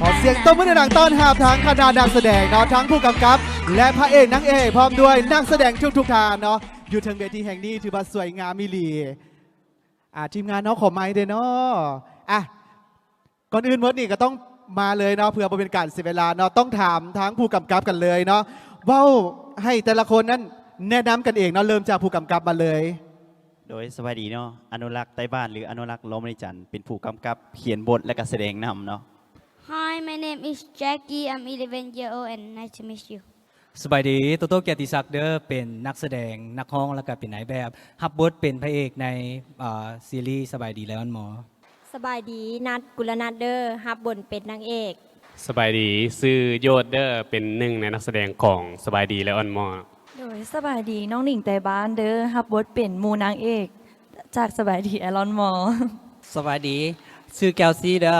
ขอเสียงต้นมือหนังต้อนรับทั้งคณะนักแสดงเนาะทั้งผู้กำกับ และพระเอกนางเอกพร้อมด้วยนักแสดงทุกทุกทานเนาะอยู่ทิงเวทีแห่งนี้ถือว่าสวยงามมิลีอ่าทีมงานเนาะขอไม้เด้อเนาะอะก่อนอื่นเมื่อนี่ก็ต้องมาเลยเนาะเพื่อบ่เป็นการเสียเวลาเนาะต้องถามทั้งผู้กำกับกันเลยเนาะว่าให้แต่ละคนนั้นแนะนำกันเองเนาะเริ่มจากผู้กำกับมาเลย โดยสวัสดีเนาะอนุรักษ์ใต้บ้านหรืออนุรักษ์ล้มในจันทร์เป็นผู้กำกับเขียนบทและก็แสดงนำเนาะ Hi, my name is Jackie. I'm 11 year old and nice to meet you. สบายดีโตโต้เกียรติศักดิ์เด้อเป็นนักแสดงนักร้องแล้วก็เป็นนายแบบฮับบทเป็นพระเอกในอ่าซีรีส์สบายดีแล้วอันหมอ สบายดีนัดกุลนัดเดอร์ฮับบนเป็นนางเอก สบายดีซื้อโยดเดอร์เป็นหนึ่งในนักแสดงของสบายดีและออนมอโดยสบายดีน้องหนิงแต่บ้านเด้อฮับบทเป็นหมูนางเอก จากสบายดีแอรอนมอสวัสดี ชื่อแก้วซีเด้อ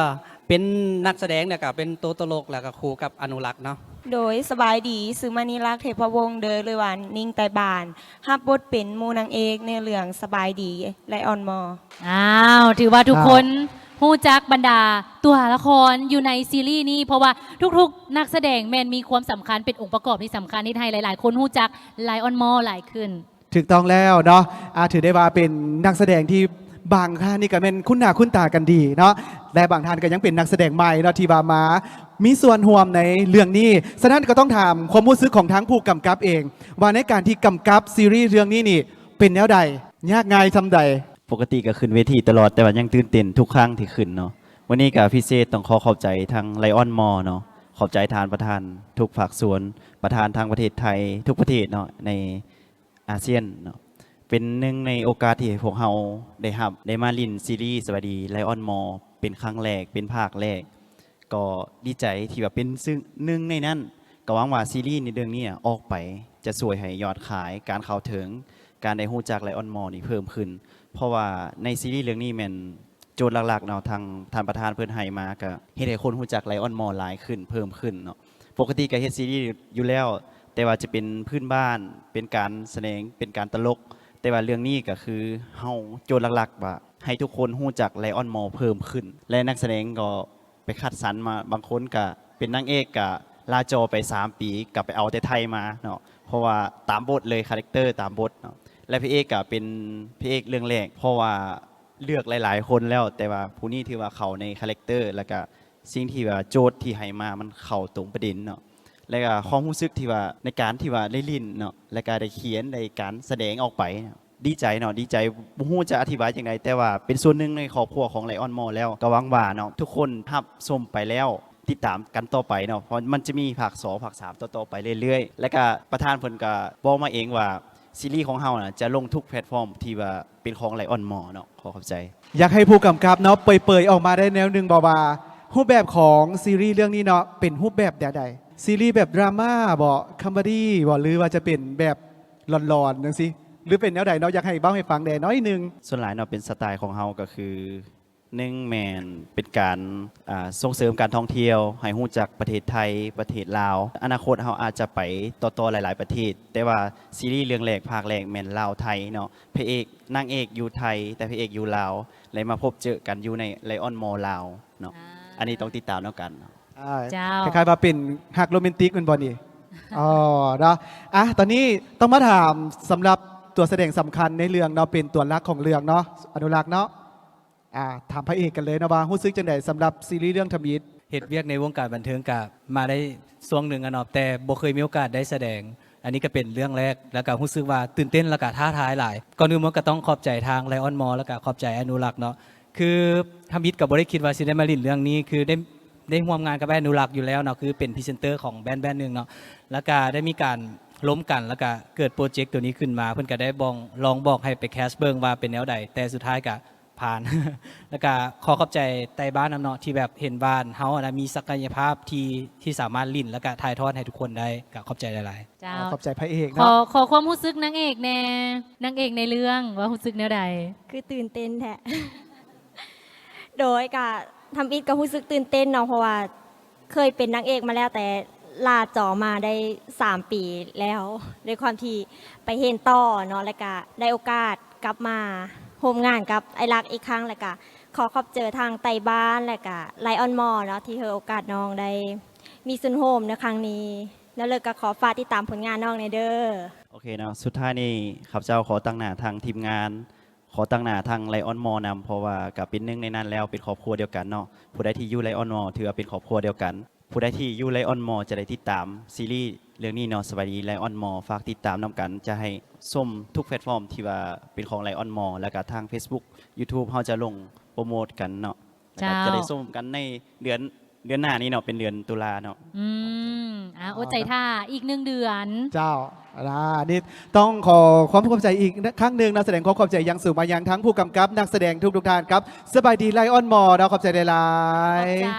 เป็นนักแสดงแล้วก็เป็นตัวตลกแล้วก็ครูกับอนุรักษ์เนาะโดยสบายดีซื้อมานิรักษ์เทพวงศ์เดอเลยวันนิ่งไตบานฮับบทเป็นหมูนางเอกในเรื่องสบายดีและออนมอ อ้าวถือว่าทุกคนฮู้จักบรรดาตัวละครอยู่ในซีรีส์นี้ เพราะว่าทุกๆ นักแสดงแมนมีความสำคัญเป็นองค์ประกอบที่สำคัญที่ไทยหลาย ๆ คนฮู้จักไลออนมอหลายขึ้น ถูกต้องแล้วเนาะอาถือได้ว่าเป็นนักแสดงที่ บางท่านนี่ก็เป็นคุ้นหน้าคุ้นตากันดีเนาะและบางท่านก็ยังเป็นนักแสดงใหม่เนาะที่ว่ามา มีส่วนร่วมในเรื่องนี้ฉะนั้นก็ต้องถามความรู้สึกของทั้งผู้กำกับเอง ว่าในการที่กำกับซีรีส์เรื่องนี้นี่เป็นแนวใด ยากง่ายทำใด ปกติก็ขึ้นเวทีตลอดแต่ว่ายังตื่นเต้นทุกครั้งที่ขึ้นเนาะวันนี้ก็พิเศษต้องขอขอบใจทางไลออนมอเนาะขอบใจทานประธาน ทุกภาคส่วนประธานทางประเทศไทย ทุกประเทศเนาะในอาเซียนเนาะ เป็นหนึ่งในโอกาสที่พวกเราได้รับได้มาลินซีรีส์สวัสดีไลออนมอเป็นครั้งแรกเป็นภาคแรก ก็ดีใจที่แบบเป็นซึ่งหนึ่งในนั้นก็หวังว่าซีรีส์ในเรื่องนี้ออกไปจะสวยให้ยอดขายการเข้าถึงการได้ฮู้จักไลออนมอนี่เพิ่มขึ้น เพราะว่าในซีรีส์เรื่องนี้ม่นโจทย์หลักๆเนาะทางท่านประธานเพิ่อนให้มาก็เฮ็ดให้คนฮู้จักไลออนมอหลายขึ้นเพิ่มขึ้นเนาะปกติก็เฮ็ดซีรีส์อยู่แล้ว แต่ว่าจะเป็นพื้นบ้านเป็นการแสดงเป็นการตลก แต่ว่าเรื่องนี้ก็คือเฮาโจทย์หลักๆว่าให้ทุกคนฮู้จักไลออนมอเพิ่มขึ้น และนักแสดงก็ไปคัดสรรมาบางคนก็เป็นนางเอกก็ลาจอไป 3 ปีกลับไปเอาแต่ไทยมาเนาะเพราะว่าตามบทเลยคาแรคเตอร์ตามบทเนาะและพี่เอกก็เป็นพี่เอกเรื่องแรกเพราะว่าเลือกหลาย ๆ คนแล้ว แต่ว่าผู้นี้ที่ว่าเขาในคาแรคเตอร์แล้วก็สิ่งที่ว่าโจทย์ที่ให้มามันเข้าตรงประเด็นเนาะ แล้วก็ความรู้สึกที่ว่าในการที่ว่าได้ลินเนาะและก็ได้เขียนในการแสดงออกไปเนาะดีใจเนาะดีใจบ่ฮู้จะอธิบายอย่างไรแต่ว่าเป็นส่วนหนึ่งในครอบครัวของไลออนมอแล้วก็วังว่าเนาะทุกคนรับชมไปแล้วติดตามกันต่อไปเนาะเพราะมันจะมีภาค2ภาค3ต่อๆไปเรื่อยๆ และก็ประธานเพิ่นก็บอกมาเองว่าซีรีส์ของเฮาน่ะจะลงทุกแพลตฟอร์มที่ว่าเป็นของไลออนมอเนาะขอขอบใจ อยากให้ผู้กำกับเนาะเปยๆออกมาได้แนวหนึ่งบาวารูปแบบของซีรีส์เรื่องนี้เนาะเป็นรูปแบบแบบใด ซีรีส์แบบดราม่าบ่คอมเมดี้บ่หรือว่าจะเป็นแบบหลอนๆจังซี่หรือเป็นแนวใดเนาะอยากให้เบ้าให้ฟังแดน้อยหนึง ส่วนหลายเนาะเป็นสไตล์ของเฮาก็คือหนึ่งแมนเป็นการอ่าส่งเสริมการท่องเที่ยว ให้ฮู้จักประเทศไทยประเทศลาว อนาคตเฮาอาจจะไปต่อๆหลาย ๆประเทศ แต่ว่าซีรีส์เรื่องแรกภาคแรกแม่นลาวไทยเนาะพระเอกนางเอกอยู่ไทย แต่พระเอกอยู่ลาวเลยมาพบเจอกันอยู่ในไลออนมอลาวเนาะอันนี้ต้องติดตามแล้วกันเนาะ อ่าเจ้า คล้ายๆว่าเป็นหักโรแมนติกแมันบอนี่อ๋อเนาะอะตอนนี้ต้องมาถามสำหรับตัวแสดงสำคัญในเรื่องเนาะเป็นตัวรักของเรื่องเนาะอนุรักษ์เนาะอ่าถามพระเอกกันเลยนะว่ารู้สึกจังไดสำหรับซีรีส์เรื่องทมิตรเหตุเวียกในวงการบันเทิงกับมาได้ช่วงหนึ่งอะเนาะแต่บ่เคยมีโอกาสได้แสดง อันนี้ก็เป็นเรื่องแรกแล้วก็รู้สึกว่าตื่นเต้นแล้วก็ท้าทายหลายก่อนอื่นมันก็ต้องขอบใจทางไลออนมอแล้วก็ขอบใจอนุรักษ์เนาะคือทำมิตรกับบ่ได้คิดว่าสิได้มาลินเรื่องนี้ คือได้ ได้ร่วมงานกับแบรนด์อนุรักษ์อยู่แล้วเนาะคือเป็นพรีเซนเตอร์ของแบรนด์แบรนด์หนึ่งเนาะแล้วก็ได้มีการล้มกันแล้วก็เกิดโปรเจกต์ตัวนี้ขึ้นมา เพื่อนก็ได้บองลองบอกให้ไปแคสเบิงว่าเป็นแนวใดแต่สุดท้ายก็ผ่าน แล้วก็ขอขอบใจไต้บ้านนำเนาะที่แบบเห็นบ้านเฮาอะนะมีศักยภาพที่ที่สามารถลิ้นแล้วก็ถ่ายทอดให้ทุกคนได้ก็ขอบใจหลายๆเจ้า ขอบใจพระเอกขอเนาะขอความรู้สึกนางเอกแน่นางเอกในเรื่องว่ารู้สึกแนวใด คือตื่นเต้นแท้ โดยกะ ทำอิดก็รู้สึกตื่นเต้นเนาะเพราะว่าเคยเป็นนางเอกมาแล้วแต่ลาจอมาได้ 3 ปีแล้วด้วยความที่ไปเห็นต่อเนาะแล้วก็ได้โอกาสกลับมาโฮมงานกับไอรักอีกครั้งแล้วก็ขอขอบเจอทางไต่บ้านและก็ไลออนมอเนาะที่ให้โอกาสน้องได้มีซุนโฮมในครั้งนี้ แล้วเลยก็ขอฝากติดตามผลงานน้องในเด้อโอเคเนาะสุดท้ายนี่ข้าพเจ้าขอตั้งหน้าทางทีมงาน ขอตั้งหน้าทางไลออนมอนำเพราะว่ากับเป็นหนึ่งในนั้นแล้วเป็นครอบครัวเดียวกันเนาะผู้ใดที่อยู่ไลออนมอถือว่าเป็นครอบครัวเดียวกัน ผู้ใดที่อยู่ไลออนมอจะได้ติดตามซีรีส์เรื่องนี้เนาะสบายดีไลออนมอฝากติดตามนํกัน จะให้ส้มทุกแพลตฟอร์มที่ว่าเป็นของไลออนมอแล้วก็ทาง Facebook YouTube เขาจะลงโปรโมทกันเนาะแล้วก็เจ้าจะได้ส้มกันในเดือนเดือนหน้านี้เนาะเป็นเดือนตุลาเนาะอืม อะอดใจท่าอีกหนึ่งเดือน เจ้าอ่านี่ต้องขอความขอบใจอีกครั้งหนึ่งนะแสดงความขอบใจอยังสูงมายังทั้งผู้กำกับนักแสดงทุกทุกๆท่านครับสบายดีไลออนมอเราขอบใจหลายขอบๆใจ